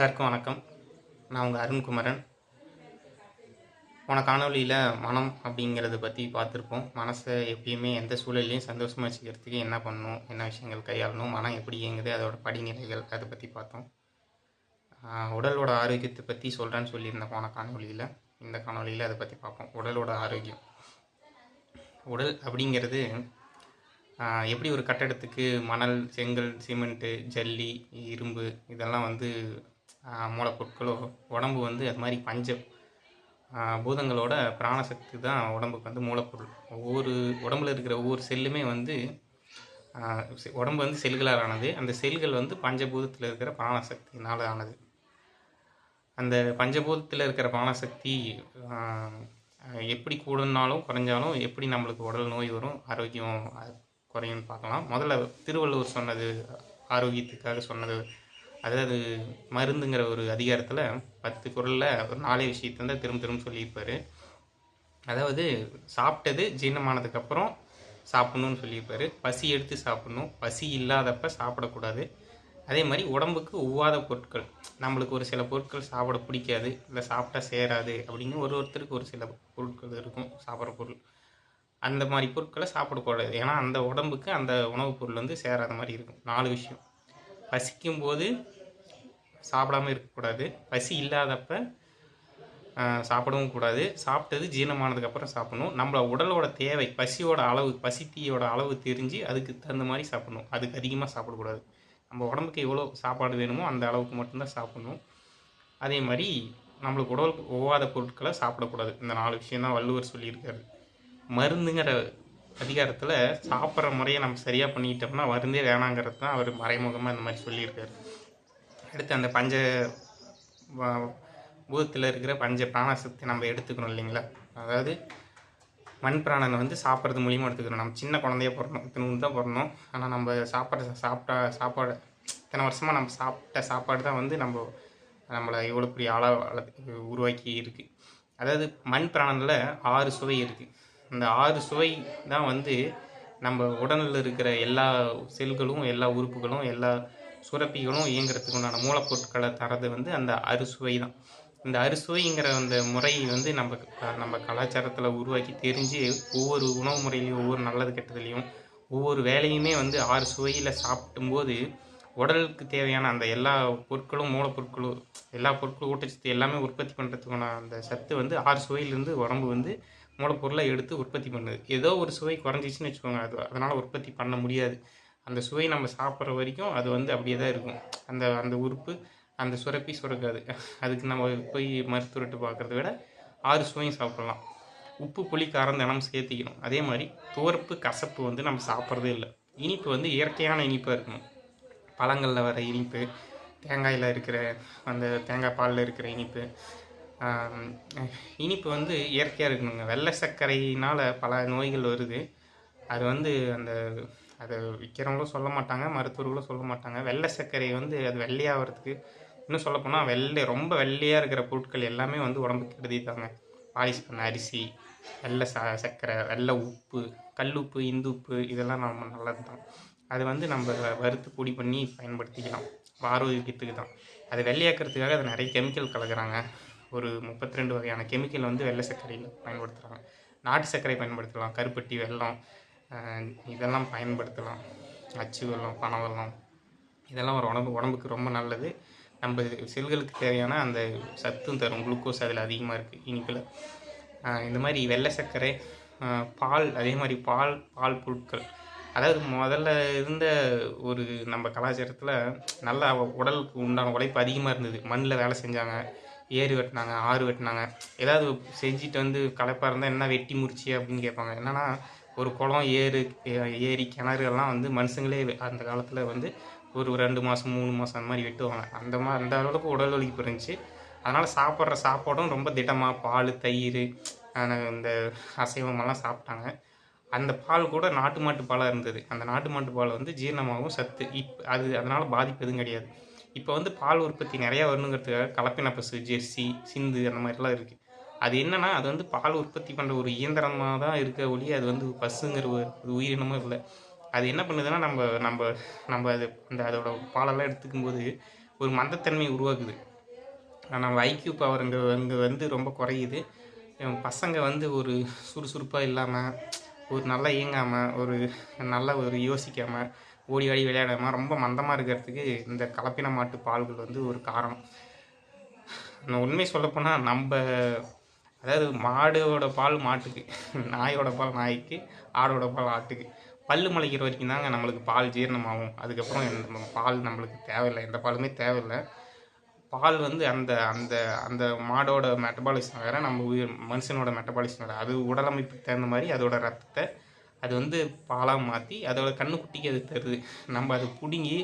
எல்லாருக்கும் வணக்கம். நான் உங்கள் அருண்குமரன். போன காணொலியில் மனம் அப்படிங்கிறத பற்றி பார்த்துருப்போம். மனசை எப்பயுமே எந்த சூழல்லையும் சந்தோஷமாக வச்சுக்கிறதுக்கு என்ன பண்ணணும் என்ன விஷயங்கள் கையாளணும் மனம் எப்படி இயங்குது அதோட படிநிலைகள் அதை பற்றி பார்த்தோம். உடலோட ஆரோக்கியத்தை பற்றி சொல்கிறேன்னு சொல்லியிருந்தேன் போன காணொலியில் இந்த காணொலியில் அதை பற்றி பார்ப்போம். உடலோட ஆரோக்கியம். உடல் அப்படிங்கிறது எப்படி ஒரு கட்டடத்துக்கு மணல் செங்கல் சிமெண்ட்டு ஜல்லி இரும்பு இதெல்லாம் வந்து மூலப்பொருட்களோ உடம்பு வந்து அது மாதிரி பஞ்சம். பூதங்களோட பிராணசக்தி தான் உடம்புக்கு வந்து மூலப்பொருள். ஒவ்வொரு உடம்புல இருக்கிற ஒவ்வொரு செல்லுமே வந்து உடம்பு வந்து செல்களால் ஆனது. அந்த செல்கள் வந்து பஞ்சபூதத்தில் இருக்கிற பிராணசக்தினால் ஆனது. அந்த பஞ்சபூதத்தில் இருக்கிற பிராணசக்தி எப்படி கூடனாலும் குறைஞ்சாலும் எப்படி நம்மளுக்கு உடல் நோய் வரும் ஆரோக்கியம் குறையும்னு பார்க்கலாம். முதல்ல திருவள்ளுவர் சொன்னது ஆரோக்கியத்துக்காக சொன்னது அதாவது மருந்துங்கிற ஒரு அதிகாரத்தில் பத்து குரலில் ஒரு நாலே விஷயத்தை தான் திரும்ப திரும்ப சொல்லியிருப்பார். அதாவது சாப்பிட்டது ஜீரணமானதுக்கப்புறம் சாப்பிட்ணுன்னு சொல்லியிருப்பார். பசி எடுத்து சாப்பிட்ணும். பசி இல்லாதப்ப சாப்பிடக்கூடாது. அதே மாதிரி உடம்புக்கு ஒவ்வாத பொருட்கள். நம்மளுக்கு ஒரு சில பொருட்கள் சாப்பிட பிடிக்காது இல்லை சாப்பிட்டா சேராது அப்படின்னு ஒரு ஒருத்தருக்கு ஒரு சில பொருட்கள் இருக்கும் சாப்பிட்ற பொருள். அந்த மாதிரி பொருட்களை சாப்பிடக்கூடாது. ஏன்னா அந்த உடம்புக்கு அந்த உணவுப் பொருள் வந்து சேராத மாதிரி இருக்கும். நாலு விஷயம். பசிக்கும் போது சாப்பிடாம இருக்கக்கூடாது. பசி இல்லாதப்ப சாப்பிடவும் கூடாது. சாப்பிட்டது ஜீரணமானதுக்கப்புறம் சாப்பிடணும். நம்மள உடலோட தேவை பசியோட அளவு பசித்தீயோட அளவு தெரிஞ்சு அதுக்கு தகுந்த மாதிரி சாப்பிடணும். அதுக்கு அதிகமாக சாப்பிடக்கூடாது. நம்ம உடம்புக்கு எவ்வளோ சாப்பாடு வேணுமோ அந்த அளவுக்கு மட்டும்தான் சாப்பிடணும். அதே மாதிரி நம்மளுக்கு உடலுக்கு ஒவ்வாத பொருட்களை சாப்பிடக்கூடாது. இந்த நாலு விஷயம் தான் வள்ளுவர் சொல்லியிருக்காரு. மருந்துங்கிற அதிகாரத்தில் சாப்பிட்ற முறையை நம்ம சரியாக பண்ணிக்கிட்டோம்னா மருந்தே வேணாங்கிறது தான் அவர் மறைமுகமாக இந்த மாதிரி சொல்லியிருக்காரு. அடுத்து அந்த பஞ்ச பூதத்தில் இருக்கிற பஞ்ச பிராணசக்தி நம்ம எடுத்துக்கணும் இல்லைங்களா? அதாவது மண் பிராணனை வந்து சாப்பிட்றது மூலியமாக எடுத்துக்கணும். நம்ம சின்ன குழந்தைய பிறணும் இத்தனை தான் பிறணும் ஆனால் நம்ம சாப்பிட்ற சாப்பிட்டா சாப்பாடு இத்தனை வருஷமாக நம்ம சாப்பிட்ட சாப்பாடு தான் வந்து நம்ம நம்மளை இவ்வளோ பெரிய ஆளாக உருவாக்கி இருக்குது அதாவது மண் பிராணனில் ஆறு சுவை இருக்குது இந்த ஆறு சுவை தான் வந்து நம்ம உடலில் இருக்கிற எல்லா செல்களும் எல்லா உறுப்புகளும் எல்லா சுரப்பிகளும் இயங்குறதுக்கு உண்டான மூலப்பொருட்களை தரது வந்து அந்த அறுசுவை தான். இந்த அறுசுவைங்கிற அந்த முறை வந்து நம்ம நம்ம கலாச்சாரத்தில் உருவாக்கி தெரிஞ்சு ஒவ்வொரு உணவு முறையிலையும் ஒவ்வொரு நல்லது கெட்டதுலையும் ஒவ்வொரு வேலையுமே வந்து ஆறு சுவையில் சாப்பிடும்போது உடலுக்கு தேவையான அந்த எல்லா பொருட்களும் மூலப்பொருட்களும் எல்லா பொருட்களும் ஊட்டச்சத்து எல்லாமே உற்பத்தி பண்ணுறதுக்கான அந்த சத்து வந்து ஆறு சுவையிலேருந்து உடம்பு வந்து மூலப்பொருளை எடுத்து உற்பத்தி பண்ணுது. ஏதோ ஒரு சுவை குறைஞ்சிச்சுன்னு வச்சுக்கோங்க. அது அதனால் உற்பத்தி பண்ண முடியாது. அந்த சுவை நம்ம சாப்பிட்ற வரைக்கும் அது வந்து அப்படியே தான் இருக்கும். அந்த அந்த உறுப்பு அந்த சுரப்பி சுரக்காது. அதுக்கு நம்ம போய் மருத்துவர்கிட்ட பார்க்குறத விட ஆறு சுவையும் சாப்பிட்லாம். உப்பு புளி காரம் தினம் சேர்த்திக்கணும். அதே மாதிரி துவர்ப்பு கசப்பு வந்து நம்ம சாப்பிட்றதே இல்லை. இனிப்பு வந்து இயற்கையான இனிப்பாக இருக்கணும். பழங்களில் வர இனிப்பு தேங்காயில் இருக்கிற அந்த தேங்காய் பாலில் இருக்கிற இனிப்பு இனிப்பு வந்து இயற்கையாக இருக்கணுங்க. வெள்ளை சர்க்கரையினால் பல நோய்கள் வருது. அது வந்து அந்த அதை விற்கிறவங்களும் சொல்ல மாட்டாங்க மருத்துவர்களும் சொல்ல மாட்டாங்க. வெள்ளை சர்க்கரை வந்து அது வெள்ளையாகிறதுக்கு இன்னும் சொல்லப்போனால் வெள்ளை ரொம்ப வெள்ளையாக இருக்கிற பொருட்கள் எல்லாமே வந்து உடம்புக்கு கெடுதி பாலிஷ் பண்ண அரிசி வெள்ளை ச சர்க்கரை வெள்ளை உப்பு கல்லுப்பு இந்துப்பு இதெல்லாம் நம்ம நல்லது தான் அது வந்து நம்ம வறுத்து பொடி பண்ணி பயன்படுத்திக்கலாம். ஆரோக்கியத்துக்கு தான். அது வெள்ளையாக்கிறதுக்காக அது நிறைய கெமிக்கல் கலக்குறாங்க. ஒரு முப்பத்தி ரெண்டு வகையான கெமிக்கல் வந்து வெள்ளை சர்க்கரையில் பயன்படுத்துகிறாங்க நாட்டு சர்க்கரை பயன்படுத்தலாம். கருப்பட்டி வெல்லம் இதெல்லாம் பயன்படுத்தலாம். அச்சு வெள்ளம் பனை வெள்ளம் இதெல்லாம் ஒரு உடம்பு உடம்புக்கு ரொம்ப நல்லது. நம்ம செல்களுக்கு தேவையான அந்த சத்தும் தரும். குளுக்கோஸ் அதில் அதிகமாக இருக்குது இனிப்பில். இந்த மாதிரி வெள்ளை சர்க்கரை பால் அதே மாதிரி பால் பால் பொருட்கள். அதாவது முதல்ல இருந்த ஒரு நம்ம கலாச்சாரத்தில் நல்லா உடலுக்கு உண்டான உழைப்பு அதிகமாக இருந்தது. மண்ணில் வேலை செஞ்சாங்க ஏறு வெட்டினாங்க ஆறு வெட்டினாங்க. ஏதாவது செஞ்சுட்டு வந்து களைப்பாக இருந்தால் என்ன வெட்டி முறிச்சி அப்படின்னு கேட்பாங்க. என்னன்னா ஒரு குளம் ஏறு ஏ- ஏரி கிணறு எல்லாம் வந்து மனுஷங்களே அந்த காலத்தில் வந்து ஒரு ரெண்டு மாதம் மூணு மாதம் அந்த மாதிரி வெட்டுவாங்க. அந்த மாதிரி அந்த அளவுக்கு உடல் வலிப்பு இருந்துச்சு அதனால் சாப்பிட்ற சாப்பாடும் ரொம்ப திடமாக பால் தயிர் இந்த அசைவமெல்லாம் சாப்பிட்டாங்க. அந்த பால் கூட நாட்டு மாட்டு பாலாக இருந்தது. அந்த நாட்டு மாட்டு பால் வந்து ஜீரணமாகவும் சத்து. இப் அது அதனால் பாதிப்பு எதுவும் கிடையாது. இப்போ வந்து பால் உற்பத்தி நிறையா வரணுங்கிறதுக்காக கலப்பின பசு ஜெர்சி சிந்து அந்த மாதிரிலாம் இருக்குது அது என்னன்னா அது வந்து பால் உற்பத்தி பண்ணுற ஒரு இயந்திரமாக தான் இருக்க ஒழிய அது வந்து பசுங்கிற ஒரு உயிரினமும் இல்லை. அது என்ன பண்ணுதுன்னா நம்ம நம்ம நம்ம அது அந்த அதோட பாலெல்லாம் எடுத்துக்கும் போது ஒரு மந்தத்தன்மையை உருவாக்குது. நம்ம ஐக்கியூ பவர் இங்கே இங்கே வந்து ரொம்ப குறையுது. பசங்க வந்து ஒரு சுறுசுறுப்பாக இல்லாமல் ஒரு நல்லா இயங்காமல் ஒரு நல்லா ஒரு யோசிக்காமல் ஓடி ஆடி விளையாடாமல் ரொம்ப மந்தமாக இருக்கிறதுக்கு இந்த கலப்பின மாட்டு பால்கள் வந்து ஒரு காரணம். நான் உண்மை சொல்லப்போனால் நம்ம அதாவது மாடோட பால் மாட்டுக்கு நாயோட பால் நாய்க்கு ஆடோட பால் ஆட்டுக்கு. பல் முளைக்கிற வரைக்கும் தாங்க நம்மளுக்கு பால் ஜீரணமாகும். அதுக்கப்புறம் எந்த பால் நம்மளுக்கு தேவையில்லை. எந்த பாலுமே தேவையில்லை. பால் வந்து அந்த அந்த அந்த மாடோட மெட்டபாலிசம் வேறு நம்ம உயிர் மனுஷனோட மெட்டபாலிசம் வேறு. அது உடலமைப்புக்கு தகுந்த மாதிரி அதோட ரத்தத்தை அது வந்து பாலாக மாற்றி அதோட கண்ணுக்குட்டிக்கு அது தருது. நம்ம அதை பிடுங்கி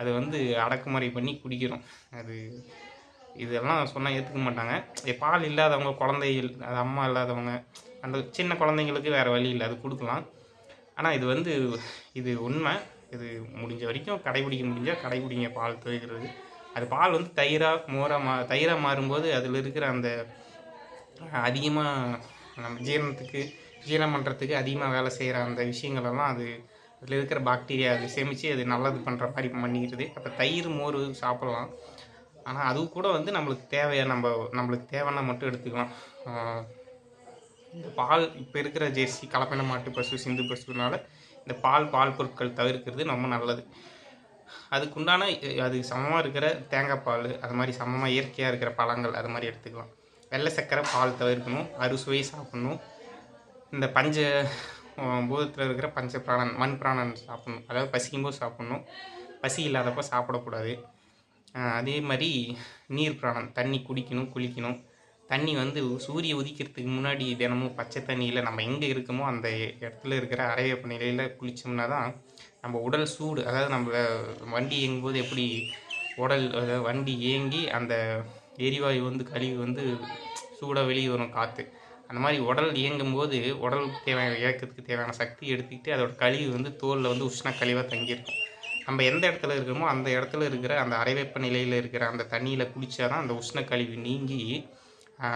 அதை வந்து அடக்குமுறை பண்ணி குடிக்கிறோம். அது இதெல்லாம் சொன்னால் ஏற்றுக்க மாட்டாங்க. பால் இல்லாதவங்க குழந்தைகள் அது அம்மா இல்லாதவங்க அந்த சின்ன குழந்தைங்களுக்கு வேறு வழி இல்லை அது கொடுக்கலாம். ஆனால் இது வந்து இது உண்மை. இது முடிஞ்ச வரைக்கும் கடைபிடிக்க முடிஞ்சால் கடைபிடிங்க பால் துவைக்கிறது அது பால் வந்து தயிராக மோராக மா தயிராக மாறும்போது அதில் இருக்கிற அந்த அதிகமாக நம்ம ஜீரணத்துக்கு ஜீரணம் பண்ணுறதுக்கு அதிகமாக வேலை செய்கிற அந்த விஷயங்களெல்லாம் அது அதில் இருக்கிற பாக்டீரியா அது சேமித்து அது நல்லது பண்ணுற மாதிரி பண்ணிக்கிறது. அப்போ தயிர் மோர் சாப்பிட்லாம். ஆனால் அது கூட வந்து நம்மளுக்கு தேவையா நம்ம நம்மளுக்கு தேவைன்னா மட்டும் எடுத்துக்கலாம். இந்த பால் இப்போ இருக்கிற ஜெர்சி கலப்பின மாட்டு பசு சிந்து பசுனால இந்த பால் பால் பொருட்கள் தவிர்க்கிறது ரொம்ப நல்லது. அதுக்குண்டான அது சமமாக இருக்கிற தேங்காய் பால் அது மாதிரி சமமாக இயற்கையாக இருக்கிற பழங்கள் அது மாதிரி எடுத்துக்கலாம். வெள்ளை சர்க்கரை பால் தவிர்க்கணும் அறுசுவை சாப்பிடணும். இந்த பஞ்ச பூதத்தில் இருக்கிற பஞ்ச பிராணன் மண் பிராணன் சாப்பிடணும். அதாவது பசிக்கும்போது சாப்பிடணும். பசி இல்லாதப்போ சாப்பிடக்கூடாது. அதே மாதிரி நீர் பிராணம் தண்ணி குடிக்கணும் குளிக்கணும். தண்ணி வந்து சூரிய உதிக்கிறதுக்கு முன்னாடி தினமும் பச்சை தண்ணியில் நம்ம எங்கே இருக்கோமோ அந்த இடத்துல இருக்கிற அரைவேப்ப நிலையில் குளித்தோம்னா தான் நம்ம உடல் சூடு அதாவது நம்ம வண்டி இயங்கும்போது எப்படி உடல் அதாவது வண்டி இயங்கி அந்த எரிவாயு வந்து கழிவு வந்து சூடாக வெளியே வரும் காற்று அந்த மாதிரி உடல் இயங்கும்போது உடலுக்கு தேவையான இயக்கத்துக்கு தேவையான சக்தி எடுத்துக்கிட்டு அதோட கழிவு வந்து தோலில் வந்து உஷ்ண கழிவாக தங்கியிருக்கும். நம்ம எந்த இடத்துல இருக்கிறோமோ அந்த இடத்துல இருக்கிற அந்த அரைவெப்ப நிலையில் இருக்கிற அந்த தண்ணியில் குளிச்சாதான் அந்த உஷ்ண கழிவு நீங்கி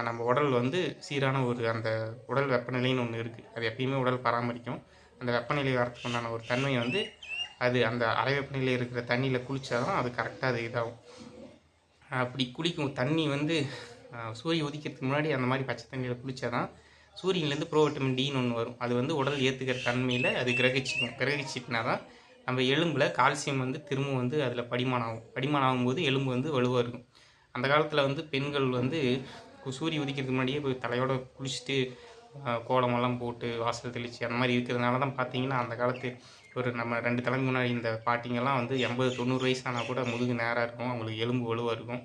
நம்ம உடல் வந்து சீரான ஒரு அந்த உடல் வெப்பநிலைன்னு ஒன்று இருக்குது அது எப்பயுமே உடல் பராமரிக்கும். அந்த வெப்பநிலை வரத்துக்கு உண்டான ஒரு தன்மை வந்து அது அந்த அரை வெப்பநிலையில் இருக்கிற தண்ணியில் குளிச்சாதான் அது கரெக்டாக அது இதாகும். அப்படி குளிக்கும் தண்ணி வந்து சூரிய சூரியன் உதிக்கிறதுக்கு முன்னாடி அந்த மாதிரி பச்சை தண்ணியில் குளித்தா தான் சூரியன்லேருந்து ப்ரோ விட்டமின் டின்னு ஒன்று வரும். அது வந்து உடல் ஏற்றுக்கிற தன்மையில் அது கிரகிச்சிக்கும். கிரகிச்சிட்டுனா தான் நம்ம எலும்பில் கால்சியம் வந்து திரும்ப வந்து அதில் படிமானம் ஆகும் படிமானம் ஆகும்போது எலும்பு வந்து வலுவாக இருக்கும். அந்த காலத்தில் வந்து பெண்கள் வந்து சூரிய உதிக்கிறதுக்கு முன்னாடியே போய் தலையோட குளிச்சுட்டு கோலமெல்லாம் போட்டு வாசல் தெளித்து அந்த மாதிரி இருக்கிறதுனால தான் பார்த்தீங்கன்னா அந்த காலத்து ஒரு நம்ம ரெண்டு தலைமுறை முன்னாடி இந்த பாட்டிங்கெல்லாம் வந்து எண்பது தொண்ணூறு வயசு ஆனால் கூட முதுகு நேராக இருக்கும். அவங்களுக்கு எலும்பு வலுவாக இருக்கும்.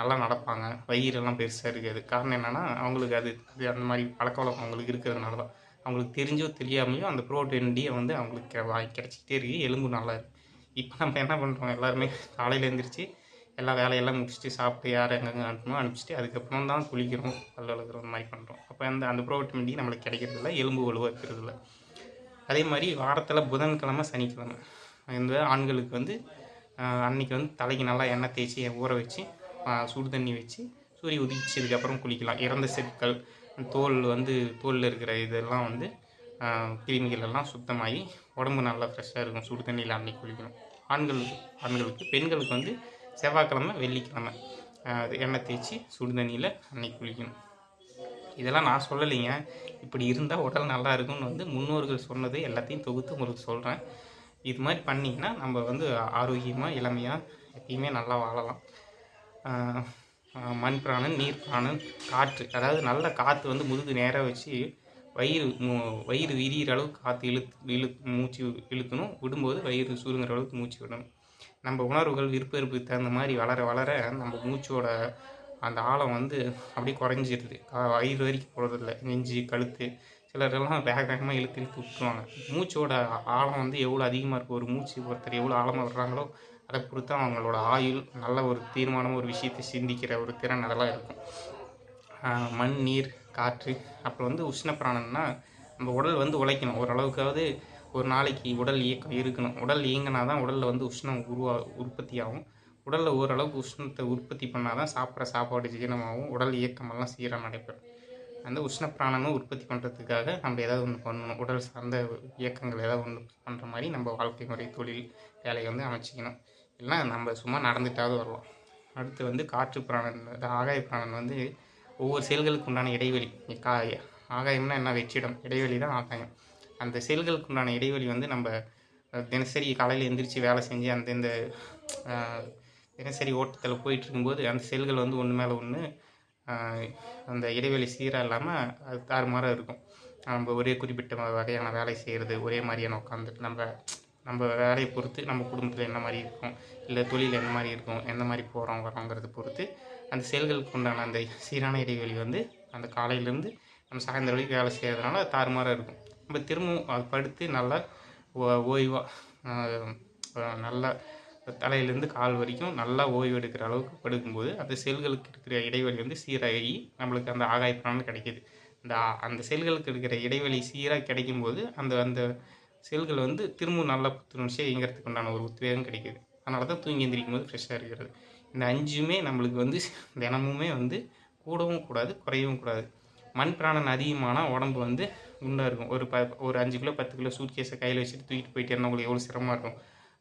நல்லா நடப்பாங்க. வயிறெல்லாம் பெருசாக இருக்காது. காரணம் என்னென்னா அவங்களுக்கு அது அது அந்த மாதிரி பழக்க வழக்கம் அவங்களுக்கு இருக்கிறதுனால தான். அவங்களுக்கு தெரிஞ்சோ தெரியாமையோ அந்த ப்ரோட்டீன் டியை வந்து அவங்களுக்கு வாய் கிடச்சிக்கிட்டே இருக்கு. எலும்பு நல்லா இருக்குது இப்போ நம்ம என்ன பண்ணுறோம் எல்லாருமே காலையில் எழுந்திரிச்சு எல்லா வேலையெல்லாம் முடிச்சுட்டு சாப்பிட்டு யார் எங்கெங்கே அனுப்பணும் அனுப்பிச்சிட்டு அதுக்கப்புறம் தான் குளிக்கிறோம் பல் வளர்க்குறோம் இந்த மாதிரி பண்ணுறோம் அப்போ அந்த அந்த ப்ரோட்டீன் டி நம்மளுக்கு கிடைக்கிறதில்ல எலும்பு வலுவாக இருக்கிறதில்ல அதே மாதிரி வாரத்தில் புதன்கிழமை சனிக்கிழமை. இந்த ஆண்களுக்கு வந்து அன்னைக்கு வந்து தலைக்கு நல்லா எண்ணெய் தேய்ச்சி ஊற வச்சு சுடு தண்ணி வச்சு சூரிய உதிச்சதுக்கப்புறம் குளிக்கலாம். இறந்த செற்கள் தோல் வந்து தோலில் இருக்கிற இதெல்லாம் வந்து கிருமிகள் எல்லாம் சுத்தமாகி உடம்பு நல்லா ஃப்ரெஷ்ஷாக இருக்கும். சுடு தண்ணியில் அன்னைக்கு குளிக்கணும். ஆண்கள் ஆண்களுக்கு பெண்களுக்கு வந்து செவ்வாய்க்கிழமை வெள்ளிக்கிழமை. அது எண்ணெய் தேய்ச்சி சுடு தண்ணியில் அன்னைக்கு குளிக்கணும். இதெல்லாம் நான் சொல்லலைங்க. இப்படி இருந்தால் உடல் நல்லா இருக்கும்னு வந்து முன்னோர்கள் சொன்னது எல்லாத்தையும் தொகுத்து உங்களுக்கு சொல்கிறேன் இது மாதிரி பண்ணிங்கன்னா நம்ம வந்து ஆரோக்கியமாக இளமையாக எப்பயுமே நல்லா வாழலாம். மண் பிராணன் நீர் பிராணன் காற்று. அதாவது நல்ல காற்று வந்து முதுகு நேராக வச்சு வயிறு வயிறு விரிகிற அளவுக்கு காற்று இழுத்து இழு மூச்சு இழுக்கணும். விடும்போது வயிறு சுருங்குற அளவுக்கு மூச்சு விடணும். நம்ம உணர்வுகள் விருப்ப தகுந்த மாதிரி வளர வளர நம்ம மூச்சோட அந்த ஆழம் வந்து அப்படியே குறைஞ்சிருது. வயிறு வரைக்கும் போகிறதில்ல நெஞ்சு கழுத்து சிலரெல்லாம் வேக வேகமாக இழுத்து இழுத்து விட்டுருவாங்க. மூச்சோட ஆழம் வந்து எவ்வளோ அதிகமாக இருக்கும் ஒரு மூச்சு ஒருத்தர் எவ்வளோ ஆழமாக விடுறாங்களோ அதை பொறுத்து அவங்களோட ஆயுள் நல்ல ஒரு தீர்மானம் ஒரு விஷயத்தை சிந்திக்கிற ஒரு திறன் அதெல்லாம் இருக்கும். மண் நீர் காற்று அப்புறம் வந்து உஷ்ண பிராணம்னா நம்ம உடல் வந்து உழைக்கணும். ஓரளவுக்காவது ஒரு நாளைக்கு உடல் இயக்கம் இருக்கணும். உடல் இயங்கினா தான் உடலில் வந்து உஷ்ணம் உருவா உற்பத்தி ஆகும். உடலில் ஓரளவுக்கு உஷ்ணத்தை உற்பத்தி பண்ணால் தான் சாப்பிட்ற சாப்பாடு ஜீரணமாகவும் உடல் இயக்கமெல்லாம் சீராக நடைபெறும். அந்த உஷ்ண பிராணமும் உற்பத்தி பண்ணுறதுக்காக நம்ம ஏதாவது ஒன்று பண்ணணும். உடல் சார்ந்த இயக்கங்கள் ஏதாவது ஒன்று பண்ணுற மாதிரி நம்ம வாழ்க்கை முறை தொழில் வேலையை வந்து அமைச்சிக்கணும். இல்லைனா நம்ம சும்மா நடந்துட்டாவது வரலாம் அடுத்து வந்து காற்று பிராணன் இந்த ஆகாய பிராணன் வந்து ஒவ்வொரு செல்களுக்கு உண்டான இடைவெளி. கா ஆகாயம்னா என்ன? வெற்றிடம். இடைவெளி தான் ஆகாயம். அந்த செல்களுக்கு உண்டான இடைவெளி வந்து நம்ம தினசரி காலையில் எந்திரிச்சு வேலை செஞ்சு அந்தந்த இந்த தினசரி ஓட்டத்தில் போயிட்டு இருக்கும்போது அந்த செல்கள் வந்து ஒன்று மேலே ஒன்று அந்த இடைவெளி சீராக இல்லாமல் அது தாறுமாறாக இருக்கும். நம்ம ஒரே குறிப்பிட்ட வகையான வேலை செய்கிறது ஒரே மாதிரியான உட்காந்துட்டு நம்ம நம்ம வேலையை பொறுத்து நம்ம குடும்பத்தில் என்ன மாதிரி இருக்கும்? இல்லை தொழில் என்ன மாதிரி இருக்கும்? எந்த மாதிரி போகிறோம் வரோங்கிறத பொறுத்து அந்த செல்களுக்கு உண்டான அந்த சீரான இடைவெளி வந்து அந்த காலையிலேருந்து நம்ம சாயந்தரம் வரைக்கும் வேலை செய்கிறதுனால அது தாறுமாறாக இருக்கும். நம்ம திரும்பவும் அது படுத்து நல்லா ஓய்வாக நல்லா தலையிலேருந்து கால் வரைக்கும் நல்லா ஓய்வு எடுக்கிற அளவுக்கு படுக்கும்போது அந்த செல்களுக்கு இருக்கிற இடைவெளி வந்து சீராகி நம்மளுக்கு அந்த ஆகாய கிடைக்கிது. இந்த அந்த செல்களுக்கு இருக்கிற இடைவெளி சீராக கிடைக்கும்போது அந்த அந்த செல்கள் வந்து திரும்பவும் நல்லா புத்துணர்ச்சியாக இயங்கிறதுக்கு உண்டான ஒரு உத்வேகம் கிடைக்குது. அதனால தான் தூங்கி எந்திரிக்கும் போது ஃப்ரெஷ்ஷாக இருக்கிறது. இந்த அஞ்சுமே நம்மளுக்கு வந்து தினமுமே வந்து கூடவும் கூடாது குறையவும் கூடாது. மண் பிராணன் அதிகமானால் உடம்பு வந்து குண்டாக இருக்கும். ஒரு ப ஒரு அஞ்சு கிலோ பத்து கிலோ சூட் கேஸை கையில் வச்சுட்டு தூக்கிட்டு போயிட்டு இருந்தால் உங்களுக்கு எவ்வளோ சிரமமாக இருக்கும்.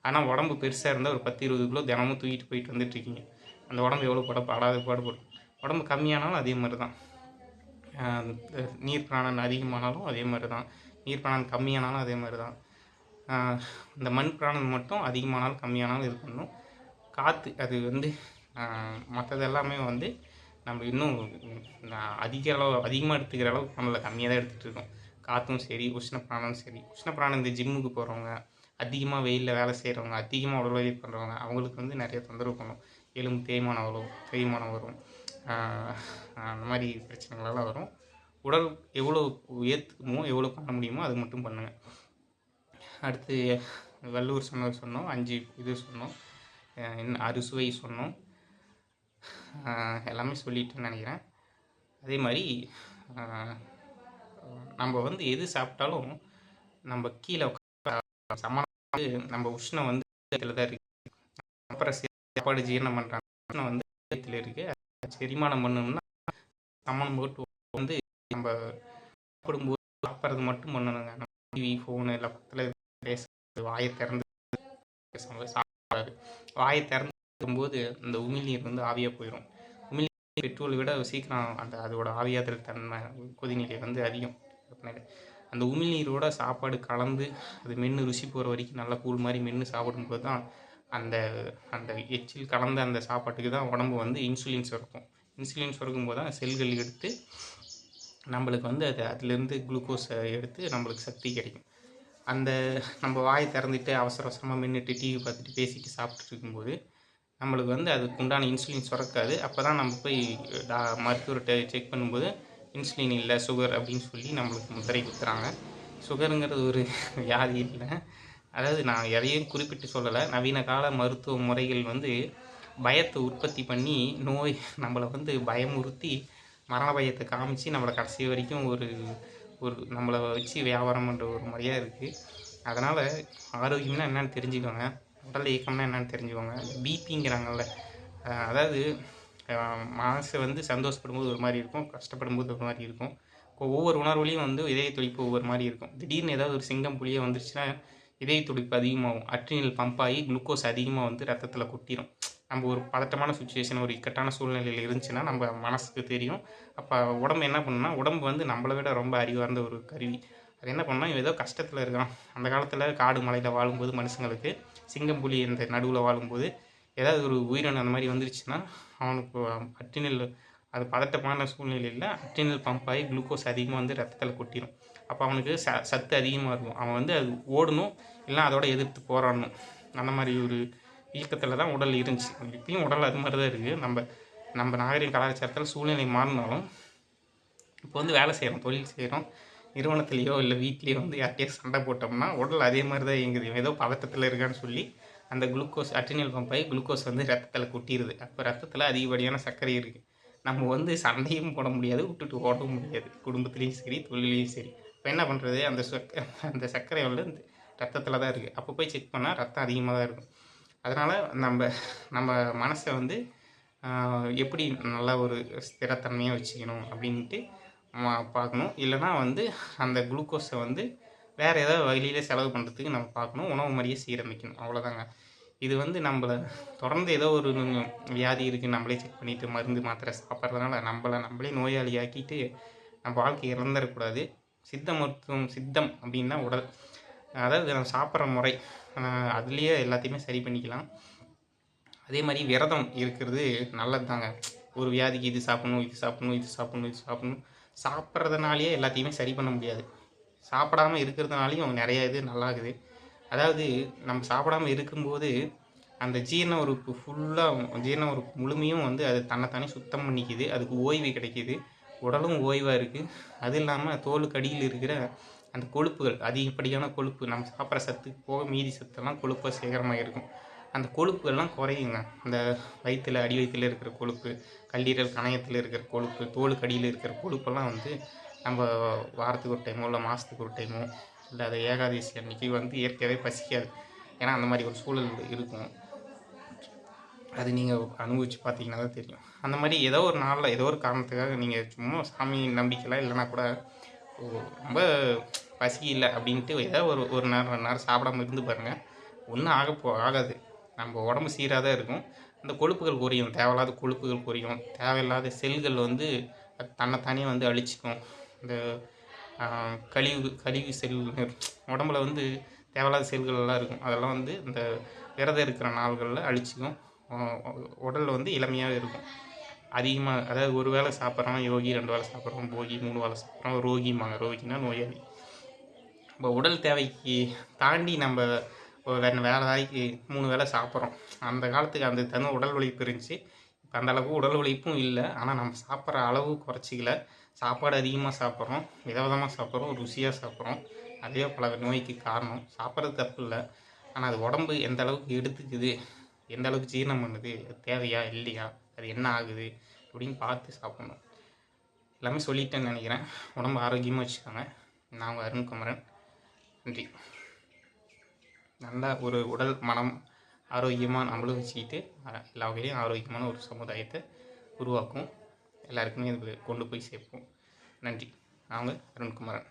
ஆனால் உடம்பு பெருசாக இருந்தால் ஒரு பத்து இருபது கிலோ தினமும் தூக்கிட்டு போயிட்டு வந்துட்டு இருக்கீங்க. அந்த உடம்பு எவ்வளோ பட படாத பாடுபடும் உடம்பு கம்மியானாலும் அதே மாதிரி தான் நீர் பிராணன் அதிகமானாலும் அதே மாதிரி தான் நீர் பிராணம் கம்மியானாலும் அதே மாதிரி தான் இந்த மண் பிராணம் மட்டும் அதிகமானாலும் கம்மியானாலும் இது பண்ணும். காற்று அது வந்து மற்றது எல்லாமே வந்து நம்ம இன்னும் அதிக அளவு அதிகமாக எடுத்துக்கிற அளவுக்கு பண்ணல கம்மியாக தான் எடுத்துகிட்டு இருக்கோம். காற்றும் சரி உஷ்ண பிராணம் சரி. உஷ்ண பிராணம் இந்த ஜிம்முக்கு போகிறவங்க அதிகமாக வெயிலில் வேலை செய்கிறவங்க அதிகமாக உடல் உழைப்பு பண்ணுறவங்க அவங்களுக்கு வந்து நிறைய தொந்தரவு பண்ணும். எலும்பு தேய்மானம் வரும் தேய்மானம் வரும். அந்த மாதிரி பிரச்சனைகளெல்லாம் வரும். உடல் எவ்வளோ ஏற்றுக்குமோ எவ்வளோ பண்ண முடியுமோ அது மட்டும் பண்ணுங்கள் அடுத்து வள்ளுவர் சொன்னது சொன்னோம் அஞ்சு இது சொன்னோம் என்ன இன்னும் அறுசுவை சொன்னோம். எல்லாமே சொல்லிட்டேன்னு நினைக்கிறேன். அதே மாதிரி நம்ம வந்து எது சாப்பிட்டாலும் நம்ம கீழே உட்கார சமணம் நம்ம உஷ்ணம் வந்து இதில் தான் இருக்குது அப்புறம் சாப்பாடு ஜீரணம் பண்ணுறாங்க உஷ்ணம் வந்து இதில் இருக்குது செரிமானம் பண்ணணும்னா சமணம் போட்டு நம்ம சாப்பிடும்போது சாப்பிட்றது மட்டும் பண்ணணுங்க. நம்ம டிவி ஃபோனு எல்லாம் பக்கத்தில் பேசுறது வாயை திறந்து பேசும்போது சாப்பிடாது வாயை திறந்துக்கும்போது அந்த உமிழ்நீர் வந்து ஆவியாக போயிடும் உமிழ்நீர் பெட்ரோல் விட சீக்கிரம் அந்த அதோட ஆவியாதல் தன்மை கொதிநிலை வந்து அதிகம். அந்த உமிழ்நீரோட சாப்பாடு கலந்து அது மென்று ருசி போகிற வரைக்கும் நல்லா கூழ் மாதிரி மென்று சாப்பிடும்போது தான் அந்த அந்த எச்சில் கலந்த அந்த சாப்பாட்டுக்கு தான் உடம்பு வந்து இன்சுலின் சுரக்கும். இன்சுலின் சுரக்கும் போது தான் செல்கள் எடுத்து நம்மளுக்கு வந்து அது அதுலேருந்து குளுக்கோஸை எடுத்து நம்மளுக்கு சக்தி கிடைக்கும். அந்த நம்ம வாய் திறந்துட்டு அவசர அவசரமாக மின்னுட்டு டிவி பார்த்துட்டு பேசிட்டு சாப்பிட்டுட்டு இருக்கும்போது நம்மளுக்கு வந்து அதுக்கு உண்டான இன்சுலின் சுரக்காது. அப்போ தான் நம்ம போய் டா மருத்துவர்கிட்ட செக் பண்ணும்போது இன்சுலின் இல்லை சுகர் அப்படின்னு சொல்லி நம்மளுக்கு முத்திரை கொடுத்துறாங்க சுகருங்கிறது ஒரு வியாதி இல்லை. அதாவது நான் எதையும் குறிப்பிட்டு சொல்லலை. நவீன கால மருத்துவ முறைகள் வந்து பயத்தை உற்பத்தி பண்ணி நோய் நம்மளை வந்து பயமுறுத்தி மரண பயத்தை காமிச்சு நம்மளை கடைசி வரைக்கும் ஒரு ஒரு நம்மளை வச்சு வியாபாரம் பண்ணுற ஒரு முறையாக இருக்குது அதனால் ஆரோக்கியம்னா என்னென்னு தெரிஞ்சுக்கோங்க. உடல் இயக்கம்னா என்னென்னு தெரிஞ்சுக்கோங்க. பிபிங்கிறாங்கல்ல அதாவது மனசு வந்து சந்தோஷப்படும்போது ஒரு மாதிரி இருக்கும் கஷ்டப்படும்போது ஒரு மாதிரி இருக்கும். ஒவ்வொரு உணர்வுலையும் வந்து இதய துடிப்பு ஒவ்வொரு மாதிரி இருக்கும். திடீர்னு ஏதாவது ஒரு சிங்கம் புளியே வந்துருச்சுன்னா இதய துடிப்பு அதிகமாகும். அட்ரினல் பம்ப் ஆகி குளுக்கோஸ் அதிகமாக வந்து ரத்தத்தில் கொட்டிடும் நம்ம ஒரு பதட்டமான சுச்சுவேஷன் ஒரு இக்கட்டான சூழ்நிலையில் இருந்துச்சுன்னா நம்ம மனசுக்கு தெரியும். அப்போ உடம்பு என்ன பண்ணுன்னா உடம்பு வந்து நம்மளை விட ரொம்ப அறிவார்ந்த ஒரு கருவி. அது என்ன பண்ணால் இவன் ஏதோ கஷ்டத்தில் இருக்கான். அந்த காலத்தில் காடு மலையில் வாழும்போது மனுஷங்களுக்கு சிங்கம் புலி இந்த நடுவில் வாழும்போது ஏதாவது ஒரு உயிரினம் அந்த மாதிரி வந்துருச்சுன்னா அவனுக்கு அட்டினல் அது பதட்டமான சூழ்நிலையில் அட்டினல் பம்ப் ஆகி குளுக்கோஸ் அதிகமாக வந்து ரத்தத்தில் கொட்டிடும் அப்போ அவனுக்கு ச சத்து அதிகமாக இருக்கும். அவன் வந்து அது ஓடணும் இல்லை அதோட எதிர்த்து போராடணும். அந்த மாதிரி ஒரு இயக்கத்தில் தான் உடல் இருந்துச்சு. இப்பயும் உடல் அது மாதிரி தான் இருக்குது நம்ம நம்ம நாகரிக கலாச்சாரத்தில் சூழ்நிலை மாறினாலும் இப்போ வந்து வேலை செய்கிறோம் தொழில் செய்கிறோம் நிறுவனத்துலேயோ இல்லை வீட்லேயோ வந்து யார்கிட்டயோ சண்டை போட்டோம்னா உடல் அதே மாதிரி தான் இயங்குது. ஏதோ பதட்டத்தில் இருக்கான்னு சொல்லி அந்த குளுக்கோஸ் அட்டினியல் பம்ப் குளுக்கோஸ் வந்து ரத்தத்தில் கொட்டிடுது அப்போ ரத்தத்தில் அதிகப்படியான சர்க்கரை இருக்குது நம்ம வந்து சண்டையும் போட முடியாது விட்டுட்டு ஓடவும் முடியாது. குடும்பத்துலேயும் சரி தொழிலையும் சரி. இப்போ என்ன பண்ணுறது அந்த சர்க்கரை அந்த சர்க்கரை வந்து ரத்தத்தில் தான் இருக்குது அப்போ போய் செக் பண்ணால் ரத்தம் அதிகமாக தான் இருக்கும். அதனால் நம்ம நம்ம மனசை வந்து எப்படி நல்ல ஒரு ஸ்திரத்தன்மையாக வச்சுக்கணும் அப்படின்ட்டு பார்க்கணும். இல்லைனா வந்து அந்த குளுக்கோஸை வந்து வேறு ஏதாவது வழியில் செலவு பண்ணுறதுக்கு நம்ம பார்க்கணும். உணவு முறையை சீரமைக்கணும். அவ்வளோதாங்க. இது வந்து நம்மளை தொடர்ந்து ஏதோ ஒரு வியாதி இருக்குது நம்மளே செக் பண்ணிவிட்டு மருந்து மாத்திரை சாப்பிட்றதுனால நம்மளை நம்மளே நோயாளியாக்கிட்டு நம்ம வாழ்க்கை இறந்துடக்கூடாது. சித்த மருத்துவம் சித்தம் அப்படின்னா உடல். அதாவது நம்ம சாப்பிட்ற முறை அதுலேயே எல்லாத்தையுமே சரி பண்ணிக்கலாம். அதே மாதிரி விரதம் இருக்கிறது நல்லது தாங்க ஒரு வியாதிக்கு இது சாப்பிடணும் இது சாப்பிடணும் இது சாப்பிடணும் இது சாப்பிடணும். சாப்பிட்றதுனாலேயே எல்லாத்தையுமே சரி பண்ண முடியாது. சாப்பிடாம இருக்கிறதுனாலையும் நிறைய இது நல்லாகுது. அதாவது நம்ம சாப்பிடாம இருக்கும்போது அந்த ஜீரண உறுப்பு ஃபுல்லாக ஜீரண உறுப்பு முழுமையும் வந்து அது தன்னைத்தானே சுத்தம் பண்ணிக்குது. அதுக்கு ஓய்வு கிடைக்கிது. உடலும் ஓய்வாக இருக்குது அது இல்லாமல் தோலுக்கு அடியில் இருக்கிற அந்த கொழுப்புகள் அதிகப்படியான கொழுப்பு நம்ம சாப்பிட்ற சத்து போக மீதி சத்தெல்லாம் கொழுப்பாக சேகரமாக இருக்கும். அந்த கொழுப்புகள்லாம் குறையுங்க. அந்த வயிற்றில் அடி வயிற்றில் இருக்கிற கொழுப்பு கல்லீரல் கணையத்தில் இருக்கிற கொழுப்பு தோலுக்கு அடியில் இருக்கிற கொழுப்பெல்லாம் வந்து நம்ம வாரத்துக்கு ஒரு டைமோ இல்லை மாதத்துக்கு ஒரு டைமோ இல்லை அது ஏகாதசி அன்னைக்கு வந்து இயற்கையாகவே பசிக்காது. ஏன்னா அந்த மாதிரி ஒரு சூழல் இருக்கும். அது நீங்கள் அனுபவித்து பார்த்தீங்கன்னா தான் தெரியும். அந்த மாதிரி ஏதோ ஒரு நாளில் ஏதோ ஒரு காரணத்துக்காக நீங்கள் சும்மா சாமி நம்பிக்கைலாம் இல்லைனா கூட ஓ, ரொம்ப பசி இல்லை அப்படின்ட்டு ஏதோ ஒரு ஒரு நேரம் ரெண்டு நேரம் சாப்பிடாம இருந்து பாருங்கள் ஒன்றும் ஆக போ ஆகாது. நம்ம உடம்பு சீராக தான் இருக்கும். அந்த கொழுப்புகள் குறையும். தேவையில்லாத கொழுப்புகள் குறையும். தேவையில்லாத செல்கள் வந்து தன்னைத்தானே வந்து அழிச்சிக்கும். இந்த கழிவு கழிவு செல் உடம்புல வந்து தேவையில்லாத செல்கள் எல்லாம் இருக்கும். அதெல்லாம் வந்து இந்த விரதம் இருக்கிற நாள்களில் அழிச்சிக்கும். உடலில் வந்து இளமையாக இருக்கும். அதிகமாக அதாவது ஒரு வேளை சாப்பிட்றோம் யோகி ரெண்டு வேளை சாப்பிட்றோம் போகி மூணு வேளை சாப்பிட்றோம் ரோகிம்பாங்க. ரோகினா நோயாளி. நம்ம உடல் தேவைக்கு தாண்டி நம்ம வேறு வேலை வேலைக்கு மூணு வேளை சாப்பிட்றோம். அந்த காலத்துக்கு அந்த தகுந்த உடல் உழைப்பு இருந்துச்சு இப்போ அந்த அளவுக்கு உடல் உழைப்பும் இல்லை. ஆனால் நம்ம சாப்பிட்ற அளவு குறைச்சிக்கல. சாப்பாடு அதிகமாக சாப்பிட்றோம். விதவிதமாக சாப்பிட்றோம். ருசியாக சாப்பிட்றோம். அதே பல நோய்க்கு காரணம். சாப்பிட்றது தப்பு இல்லை. ஆனால் அது உடம்பு எந்த அளவுக்கு எடுத்துக்குது? எந்த அளவுக்கு ஜீரணம் பண்ணுது? அது தேவையா? இல்லையா? அது என்ன ஆகுது? அப்படின்னு பார்த்து சாப்பிடணும். எல்லாமே சொல்லிட்டேன்னு நினைக்கிறேன். உடம்பு ஆரோக்கியமாக வச்சுக்கோங்க. நான் உங்கள் அருண் குமரன் நன்றி. நல்லா ஒரு உடல் மனம் ஆரோக்கியமாக நம்மளும் வச்சுக்கிட்டு எல்லா வகையிலையும் ஆரோக்கியமான ஒரு சமுதாயத்தை உருவாக்கும் எல்லாருக்குமே இது கொண்டு போய் சேர்ப்போம். நன்றி. நாங்கள் அருண்குமாரன்.